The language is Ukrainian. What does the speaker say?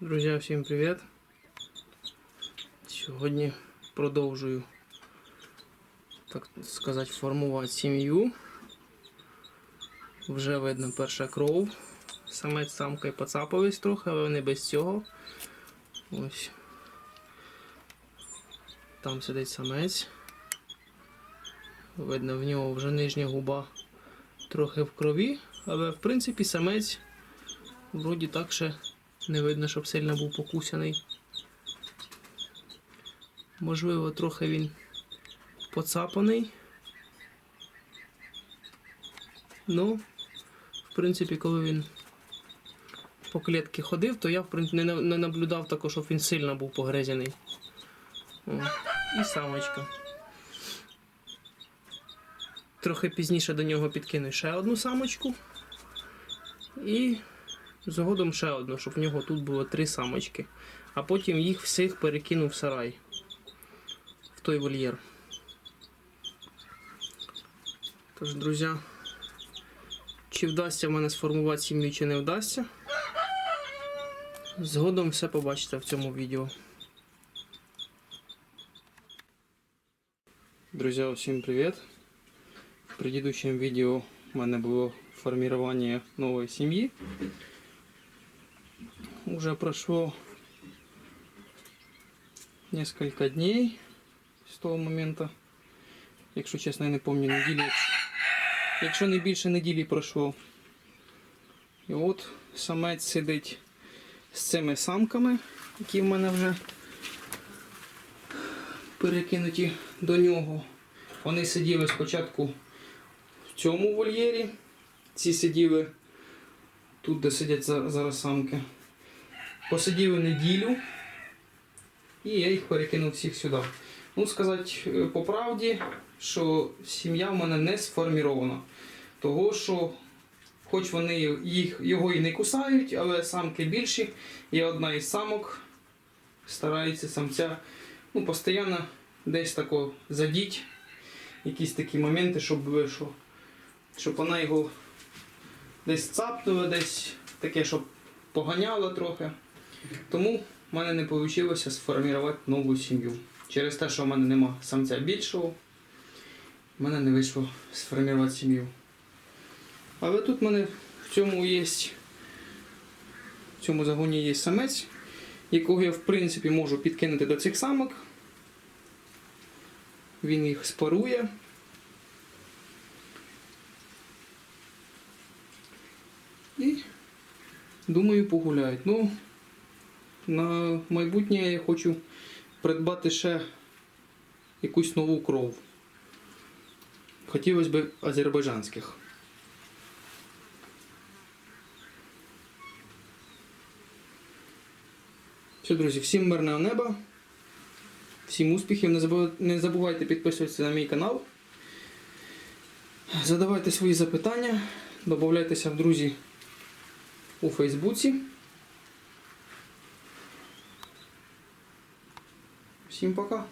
Друзі, всім привіт! Сьогодні продовжую, так сказати, формувати сім'ю. Вже видно перша кров. Самець самка і поцапались трохи, але не без цього. Ось. Там сидить самець. Видно, в нього вже нижня губа трохи в крові, але в принципі самець вроді так ще не видно, щоб сильно був покусаний. Можливо, трохи він поцапаний. Ну, в принципі, коли він по клітці ходив, то я в принципі, не, наблюдав також, щоб він сильно був погризений. О, і самочка. Трохи пізніше до нього підкину ще одну самочку. І згодом ще одну, щоб в нього тут було три самочки. А потім їх всіх перекину в сарай. В той вольєр. Тож, друзі, чи вдасться в мене сформувати сім'ю, чи не вдасться. Згодом все побачите в цьому відео. Друзья, всем привет! В предыдущем видео у меня было формирование новой семьи. Уже прошло несколько дней з того моменту. Якщо чесно, я не пам'ятаю неділі. Якщо, не більше неділі пройшло. І от самець сидить з цими самками, які в мене вже перекинуті до нього. Вони сиділи спочатку в цьому вольєрі. Ці сиділи тут, де сидять зараз самки. Посиділи неділю. І я їх перекинув всіх сюди. Ну, сказати е, по правді, що сім'я в мене не сформірована. Того, що хоч вони їх, його і не кусають, але самки більші. І одна із самок старається самця ну, постійно десь тако задіть. Якісь такі моменти, щоб, були, що, щоб вона його десь цапнула, десь таке, щоб поганяла трохи. Тому в мене не вийшло сформувати нову сім'ю. Через те, що в мене нема самця більшого, в мене не вийшло сформувати сім'ю. Але тут в мене в цьому є. В цьому загоні є самець, якого я в принципі можу підкинути до цих самок. Він їх спарує. І думаю, погуляють. Ну, на майбутнє я хочу придбати ще якусь нову кров. Хотілося б азербайджанських. Все, друзі, всім мирного неба. Всім успіхів. Не забувайте підписуватися на мій канал. Задавайте свої запитання. Додавайтеся в друзі у Фейсбуці. Всім пока.